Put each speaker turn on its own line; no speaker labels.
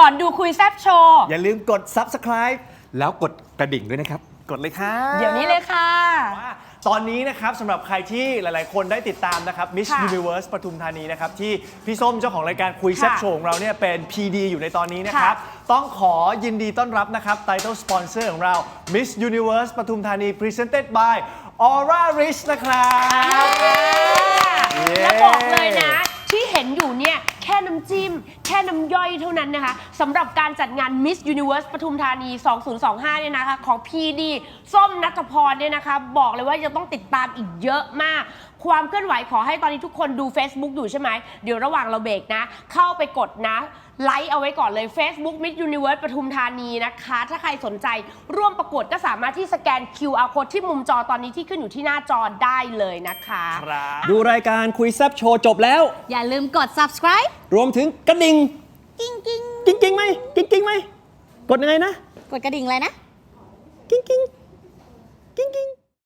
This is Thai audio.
ก่อนดูคุยแซบโชว์
อย่าลืมกด subscribe
แล้วกดกระดิ่งด้วยนะครับ
กดเลยครับ
เดี๋ยวนี้เลยค่ะ
ว่าตอนนี้นะครับสำหรับใครที่หลาย ๆ คนได้ติดตามนะครับ Miss
ค่ะ
Universe ปทุมธานีนะครับ ที่พี่ส้มเจ้าของรายการคุยแซ่บ
ค่ะ
โชว์ของเราเนี่ยเป็น PD อยู่ในตอนนี้นะครับ ต้องขอยินดีต้อนรับนะครับ Title Sponsor ของเรา Miss Universe ปทุมธานี Presented by Aura Rich นะครับ
แล้วบอกเลยนะ ที่เห็นอยู่เนี่ยแค่น้ำจิ้ม แค่น้ำย่อยเท่านั้นนะคะสำหรับการจัดงาน Miss Universe ปทุมธานี 2025 เนี่ยนะคะ ของพีดีส้มนัทพรเนี่ยนะคะ บอกเลยว่าจะต้องติดตามอีกเยอะมาก ความเคลื่อนไหวขอให้ตอนนี้ทุกคนดู Facebook อยู่ใช่ไหมเดี๋ยวระหว่างเราเบรกนะ เข้าไปกดนะ ไลค์เอาไว้ก่อนเลย Facebook Miss Universe ปทุมธานีนะคะ ถ้าใครสนใจร่วมประกวดก็สามารถที่สแกน QR code ที่มุมจอตอนนี้ที่ขึ้นอยู่ที่หน้าจอได้เลยนะคะ
ครับ
ดูรายการคุยแซบโชว์จบแล้ว
อย่าลืมกด subscribe
รวมถึงกระดิ่ง
กิ้งกิ้ง
กิ้งกิ้งไหมกิ้งกิ้งไหมกดยังไงนะ
กดกระดิ่งเลยนะ
กิ้งกิ้ง